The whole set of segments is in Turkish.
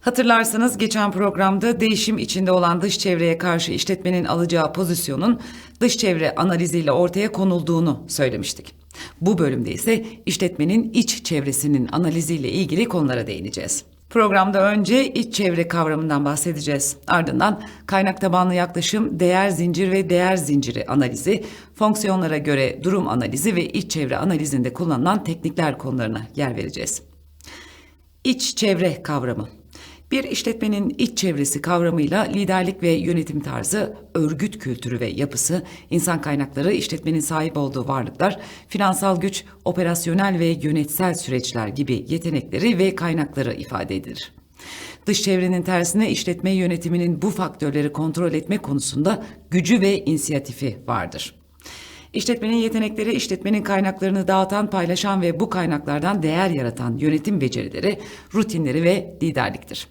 Hatırlarsanız geçen programda değişim içinde olan dış çevreye karşı işletmenin alacağı pozisyonun dış çevre analiziyle ortaya konulduğunu söylemiştik. Bu bölümde ise işletmenin iç çevresinin analiziyle ilgili konulara değineceğiz. Programda önce iç çevre kavramından bahsedeceğiz. Ardından kaynak tabanlı yaklaşım, değer zincir ve değer zinciri analizi, fonksiyonlara göre durum analizi ve iç çevre analizinde kullanılan teknikler konularına yer vereceğiz. İç çevre kavramı. Bir işletmenin iç çevresi kavramıyla liderlik ve yönetim tarzı, örgüt kültürü ve yapısı, insan kaynakları, işletmenin sahip olduğu varlıklar, finansal güç, operasyonel ve yönetsel süreçler gibi yetenekleri ve kaynakları ifade edilir. Dış çevrenin tersine işletme yönetiminin bu faktörleri kontrol etme konusunda gücü ve inisiyatifi vardır. İşletmenin yetenekleri, işletmenin kaynaklarını dağıtan, paylaşan ve bu kaynaklardan değer yaratan yönetim becerileri, rutinleri ve liderliktir.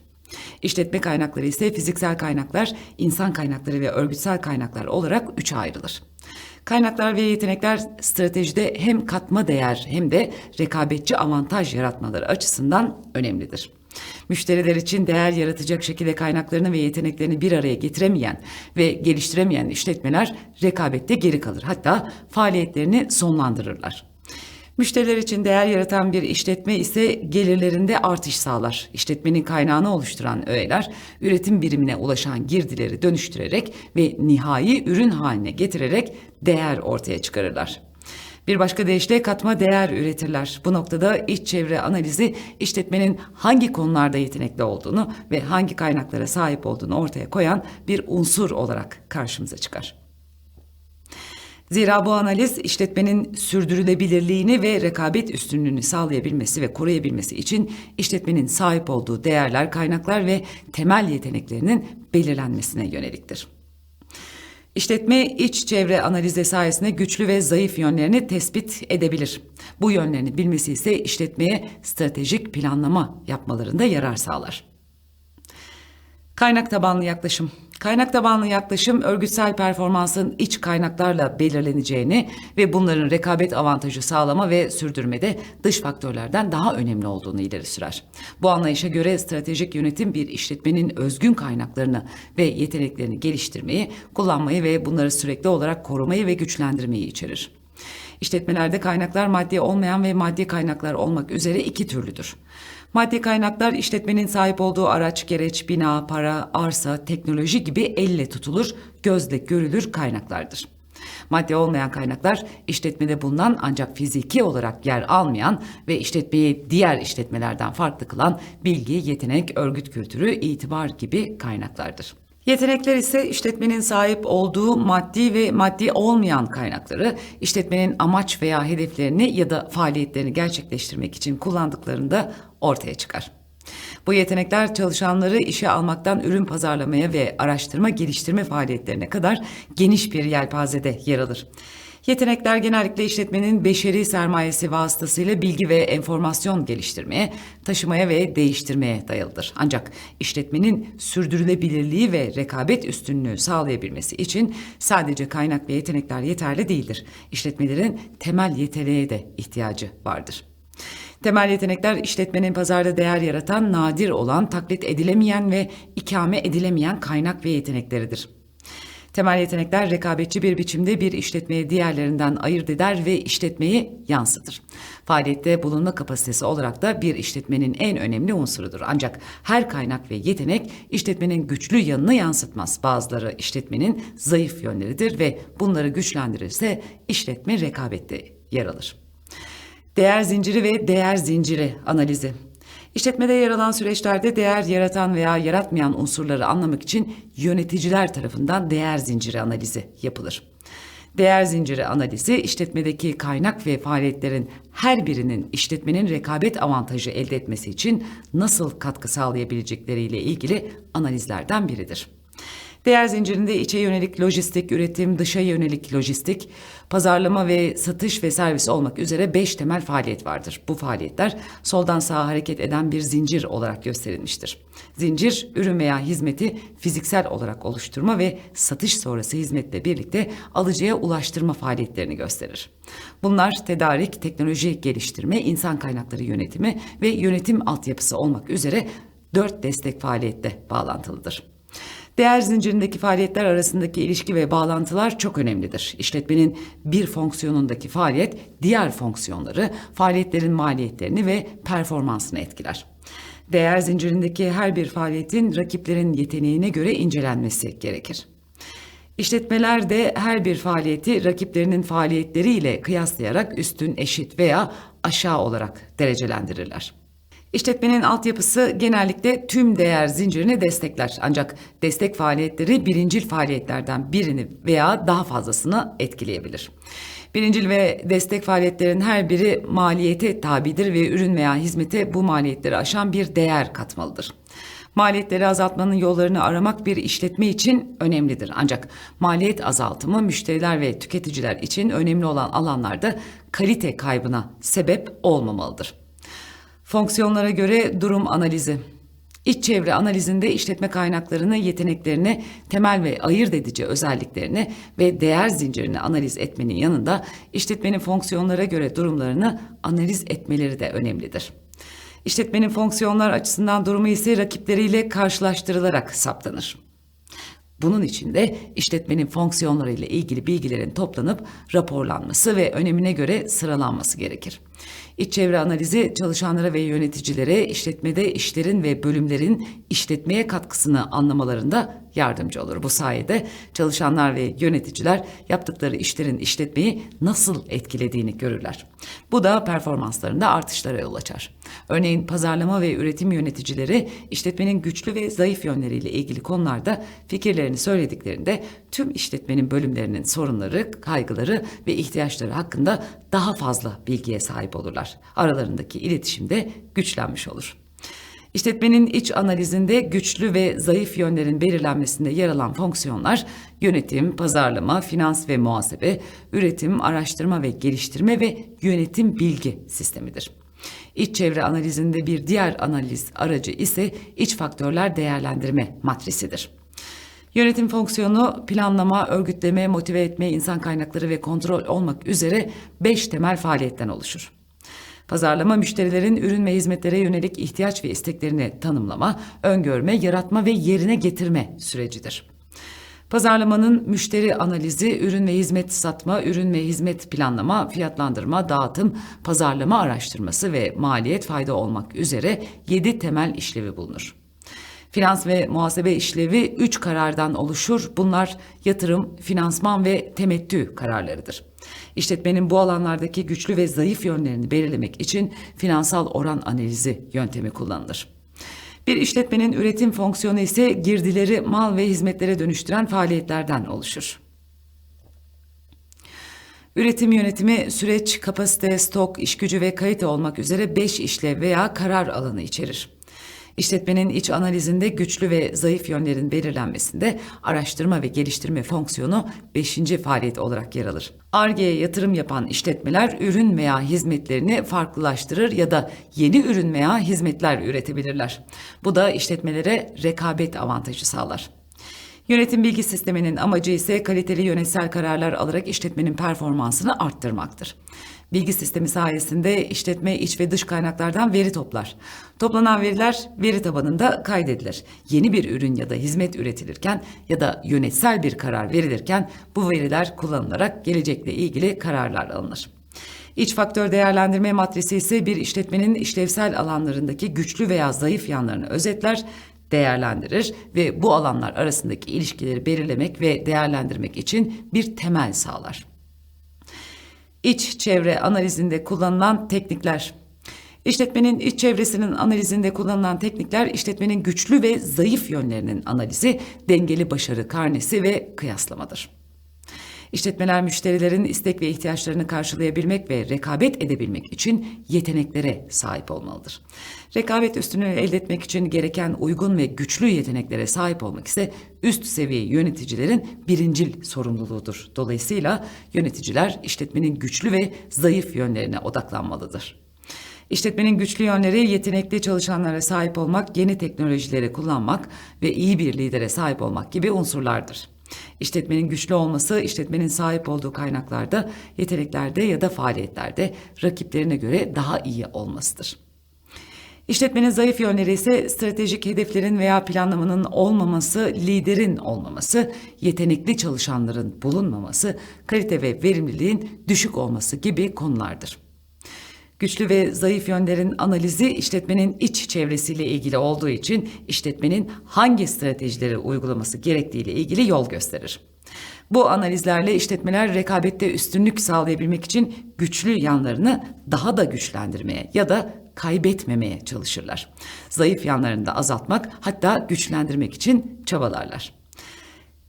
İşletme kaynakları ise fiziksel kaynaklar, insan kaynakları ve örgütsel kaynaklar olarak üçe ayrılır. Kaynaklar ve yetenekler stratejide hem katma değer hem de rekabetçi avantaj yaratmaları açısından önemlidir. Müşteriler için değer yaratacak şekilde kaynaklarını ve yeteneklerini bir araya getiremeyen ve geliştiremeyen işletmeler rekabette geri kalır. Hatta faaliyetlerini sonlandırırlar. Müşteriler için değer yaratan bir işletme ise gelirlerinde artış sağlar. İşletmenin kaynağını oluşturan öğeler üretim birimine ulaşan girdileri dönüştürerek ve nihai ürün haline getirerek değer ortaya çıkarırlar. Bir başka deyişle katma değer üretirler. Bu noktada iç çevre analizi işletmenin hangi konularda yetenekli olduğunu ve hangi kaynaklara sahip olduğunu ortaya koyan bir unsur olarak karşımıza çıkar. Zira bu analiz işletmenin sürdürülebilirliğini ve rekabet üstünlüğünü sağlayabilmesi ve koruyabilmesi için işletmenin sahip olduğu değerler, kaynaklar ve temel yeteneklerinin belirlenmesine yöneliktir. İşletme iç çevre analizi sayesinde güçlü ve zayıf yönlerini tespit edebilir. Bu yönlerini bilmesi ise işletmeye stratejik planlama yapmalarında yarar sağlar. Kaynak tabanlı yaklaşım. Kaynak tabanlı yaklaşım örgütsel performansın iç kaynaklarla belirleneceğini ve bunların rekabet avantajı sağlama ve sürdürmede dış faktörlerden daha önemli olduğunu ileri sürer. Bu anlayışa göre stratejik yönetim bir işletmenin özgün kaynaklarını ve yeteneklerini geliştirmeyi, kullanmayı ve bunları sürekli olarak korumayı ve güçlendirmeyi içerir. İşletmelerde kaynaklar maddi olmayan ve maddi kaynaklar olmak üzere iki türlüdür. Maddi kaynaklar işletmenin sahip olduğu araç, gereç, bina, para, arsa, teknoloji gibi elle tutulur, gözle görülür kaynaklardır. Maddi olmayan kaynaklar işletmede bulunan ancak fiziki olarak yer almayan ve işletmeyi diğer işletmelerden farklı kılan bilgi, yetenek, örgüt kültürü, itibar gibi kaynaklardır. Yetenekler ise işletmenin sahip olduğu maddi ve maddi olmayan kaynakları işletmenin amaç veya hedeflerini ya da faaliyetlerini gerçekleştirmek için kullandıklarında ortaya çıkar. Bu yetenekler çalışanları işe almaktan ürün pazarlamaya ve araştırma geliştirme faaliyetlerine kadar geniş bir yelpazede yer alır. Yetenekler genellikle işletmenin beşeri sermayesi vasıtasıyla bilgi ve enformasyon geliştirmeye, taşımaya ve değiştirmeye dayalıdır. Ancak işletmenin sürdürülebilirliği ve rekabet üstünlüğü sağlayabilmesi için sadece kaynak ve yetenekler yeterli değildir. İşletmelerin temel yeteneğe de ihtiyacı vardır. Temel yetenekler işletmenin pazarda değer yaratan, nadir olan, taklit edilemeyen ve ikame edilemeyen kaynak ve yetenekleridir. Temel yetenekler rekabetçi bir biçimde bir işletmeyi diğerlerinden ayırt eder ve işletmeyi yansıtır. Faaliyette bulunma kapasitesi olarak da bir işletmenin en önemli unsurudur. Ancak her kaynak ve yetenek işletmenin güçlü yanını yansıtmaz. Bazıları işletmenin zayıf yönleridir ve bunları güçlendirirse işletme rekabette yer alır. Değer zinciri ve değer zinciri analizi. İşletmede yer alan süreçlerde değer yaratan veya yaratmayan unsurları anlamak için yöneticiler tarafından değer zinciri analizi yapılır. Değer zinciri analizi işletmedeki kaynak ve faaliyetlerin her birinin işletmenin rekabet avantajı elde etmesi için nasıl katkı sağlayabilecekleriyle ilgili analizlerden biridir. Değer zincirinde içe yönelik lojistik, üretim, dışa yönelik lojistik, pazarlama ve satış ve servis olmak üzere beş temel faaliyet vardır. Bu faaliyetler soldan sağa hareket eden bir zincir olarak gösterilmiştir. Zincir, ürün veya hizmeti fiziksel olarak oluşturma ve satış sonrası hizmetle birlikte alıcıya ulaştırma faaliyetlerini gösterir. Bunlar tedarik, teknoloji geliştirme, insan kaynakları yönetimi ve yönetim altyapısı olmak üzere dört destek faaliyette bağlantılıdır. Değer zincirindeki faaliyetler arasındaki ilişki ve bağlantılar çok önemlidir. İşletmenin bir fonksiyonundaki faaliyet diğer fonksiyonları, faaliyetlerin maliyetlerini ve performansını etkiler. Değer zincirindeki her bir faaliyetin rakiplerin yeteneğine göre incelenmesi gerekir. İşletmeler de her bir faaliyeti rakiplerinin faaliyetleriyle kıyaslayarak üstün, eşit veya aşağı olarak derecelendirirler. İşletmenin altyapısı genellikle tüm değer zincirini destekler. Ancak destek faaliyetleri birincil faaliyetlerden birini veya daha fazlasını etkileyebilir. Birincil ve destek faaliyetlerin her biri maliyete tabidir ve ürün veya hizmete bu maliyetleri aşan bir değer katmalıdır. Maliyetleri azaltmanın yollarını aramak bir işletme için önemlidir. Ancak maliyet azaltımı müşteriler ve tüketiciler için önemli olan alanlarda kalite kaybına sebep olmamalıdır. Fonksiyonlara göre durum analizi. İç çevre analizinde işletme kaynaklarını, yeteneklerini, temel ve ayırt edici özelliklerini ve değer zincirini analiz etmenin yanında işletmenin fonksiyonlara göre durumlarını analiz etmeleri de önemlidir. İşletmenin fonksiyonlar açısından durumu ise rakipleriyle karşılaştırılarak saptanır. Bunun için de işletmenin fonksiyonları ile ilgili bilgilerin toplanıp raporlanması ve önemine göre sıralanması gerekir. İç çevre analizi çalışanlara ve yöneticilere işletmede işlerin ve bölümlerin işletmeye katkısını anlamalarında yardımcı olur. Bu sayede çalışanlar ve yöneticiler yaptıkları işlerin işletmeyi nasıl etkilediğini görürler. Bu da performanslarında artışlara yol açar. Örneğin pazarlama ve üretim yöneticileri işletmenin güçlü ve zayıf yönleriyle ilgili konularda fikirlerini söylediklerinde tüm işletmenin bölümlerinin sorunları, kaygıları ve ihtiyaçları hakkında daha fazla bilgiye sahip olurlar. Aralarındaki iletişim de güçlenmiş olur. İşletmenin iç analizinde güçlü ve zayıf yönlerin belirlenmesinde yer alan fonksiyonlar yönetim, pazarlama, finans ve muhasebe, üretim, araştırma ve geliştirme ve yönetim bilgi sistemidir. İç çevre analizinde bir diğer analiz aracı ise iç faktörler değerlendirme matrisidir. Yönetim fonksiyonu planlama, örgütleme, motive etme, insan kaynakları ve kontrol olmak üzere beş temel faaliyetten oluşur. Pazarlama müşterilerin ürün ve hizmetlere yönelik ihtiyaç ve isteklerini tanımlama, öngörme, yaratma ve yerine getirme sürecidir. Pazarlamanın müşteri analizi, ürün ve hizmet satma, ürün ve hizmet planlama, fiyatlandırma, dağıtım, pazarlama araştırması ve maliyet fayda olmak üzere 7 temel işlevi bulunur. Finans ve muhasebe işlevi 3 karardan oluşur. Bunlar yatırım, finansman ve temettü kararlarıdır. İşletmenin bu alanlardaki güçlü ve zayıf yönlerini belirlemek için finansal oran analizi yöntemi kullanılır. Bir işletmenin üretim fonksiyonu ise girdileri mal ve hizmetlere dönüştüren faaliyetlerden oluşur. Üretim yönetimi süreç, kapasite, stok, işgücü ve kalite olmak üzere 5 işlev veya karar alanı içerir. İşletmenin iç analizinde güçlü ve zayıf yönlerin belirlenmesinde araştırma ve geliştirme fonksiyonu 5. faaliyet olarak yer alır. Arge'ye yatırım yapan işletmeler ürün veya hizmetlerini farklılaştırır ya da yeni ürün veya hizmetler üretebilirler. Bu da işletmelere rekabet avantajı sağlar. Yönetim bilgi sisteminin amacı ise kaliteli yönetsel kararlar alarak işletmenin performansını arttırmaktır. Bilgi sistemi sayesinde işletme iç ve dış kaynaklardan veri toplar. Toplanan veriler veri tabanında kaydedilir. Yeni bir ürün ya da hizmet üretilirken ya da yönetsel bir karar verilirken bu veriler kullanılarak gelecekle ilgili kararlar alınır. İç faktör değerlendirme matrisi ise bir işletmenin işlevsel alanlarındaki güçlü veya zayıf yanlarını özetler, değerlendirir ve bu alanlar arasındaki ilişkileri belirlemek ve değerlendirmek için bir temel sağlar. İç çevre analizinde kullanılan teknikler. İşletmenin iç çevresinin analizinde kullanılan teknikler işletmenin güçlü ve zayıf yönlerinin analizi, dengeli başarı karnesi ve kıyaslamadır. İşletmeler müşterilerin istek ve ihtiyaçlarını karşılayabilmek ve rekabet edebilmek için yeteneklere sahip olmalıdır. Rekabet üstünlüğü elde etmek için gereken uygun ve güçlü yeteneklere sahip olmak ise üst seviye yöneticilerin birincil sorumluluğudur. Dolayısıyla yöneticiler işletmenin güçlü ve zayıf yönlerine odaklanmalıdır. İşletmenin güçlü yönleri yetenekli çalışanlara sahip olmak, yeni teknolojileri kullanmak ve iyi bir lidere sahip olmak gibi unsurlardır. İşletmenin güçlü olması, işletmenin sahip olduğu kaynaklarda, yeteneklerde ya da faaliyetlerde rakiplerine göre daha iyi olmasıdır. İşletmenin zayıf yönleri ise stratejik hedeflerin veya planlamanın olmaması, liderin olmaması, yetenekli çalışanların bulunmaması, kalite ve verimliliğin düşük olması gibi konulardır. Güçlü ve zayıf yönlerin analizi işletmenin iç çevresiyle ilgili olduğu için işletmenin hangi stratejileri uygulaması gerektiği ile ilgili yol gösterir. Bu analizlerle işletmeler rekabette üstünlük sağlayabilmek için güçlü yanlarını daha da güçlendirmeye ya da kaybetmemeye çalışırlar. Zayıf yanlarını da azaltmak hatta güçlendirmek için çabalarlar.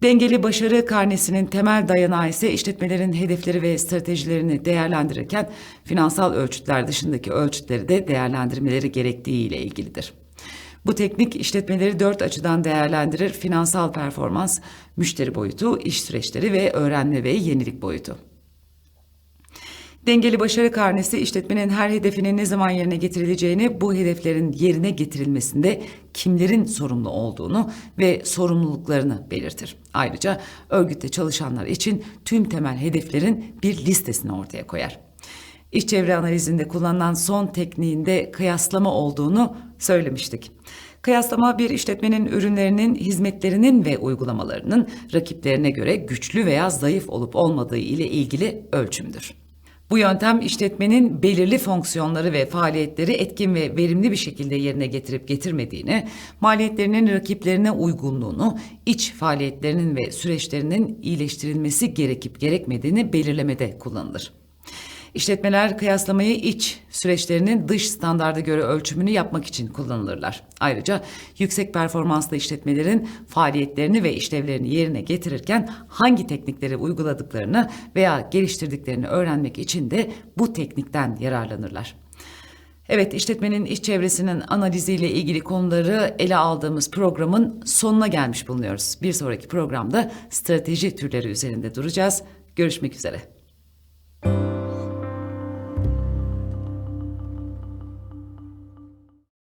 Dengeli başarı karnesinin temel dayanağı ise işletmelerin hedefleri ve stratejilerini değerlendirirken finansal ölçütler dışındaki ölçütleri de değerlendirmeleri gerektiği ile ilgilidir. Bu teknik işletmeleri dört açıdan değerlendirir. Finansal performans, müşteri boyutu, iş süreçleri ve öğrenme ve yenilik boyutu. Dengeli başarı karnesi işletmenin her hedefinin ne zaman yerine getirileceğini, bu hedeflerin yerine getirilmesinde kimlerin sorumlu olduğunu ve sorumluluklarını belirtir. Ayrıca örgütte çalışanlar için tüm temel hedeflerin bir listesini ortaya koyar. İş çevre analizinde kullanılan son tekniğinde kıyaslama olduğunu söylemiştik. Kıyaslama bir işletmenin ürünlerinin, hizmetlerinin ve uygulamalarının rakiplerine göre güçlü veya zayıf olup olmadığı ile ilgili ölçümdür. Bu yöntem işletmenin belirli fonksiyonları ve faaliyetleri etkin ve verimli bir şekilde yerine getirip getirmediğini, maliyetlerinin rakiplerine uygunluğunu, iç faaliyetlerinin ve süreçlerinin iyileştirilmesi gerekip gerekmediğini belirlemede kullanılır. İşletmeler kıyaslamayı iç süreçlerinin dış standarda göre ölçümünü yapmak için kullanılırlar. Ayrıca yüksek performanslı işletmelerin faaliyetlerini ve işlevlerini yerine getirirken hangi teknikleri uyguladıklarını veya geliştirdiklerini öğrenmek için de bu teknikten yararlanırlar. Evet, işletmenin iç çevresinin analiziyle ilgili konuları ele aldığımız programın sonuna gelmiş bulunuyoruz. Bir sonraki programda strateji türleri üzerinde duracağız. Görüşmek üzere.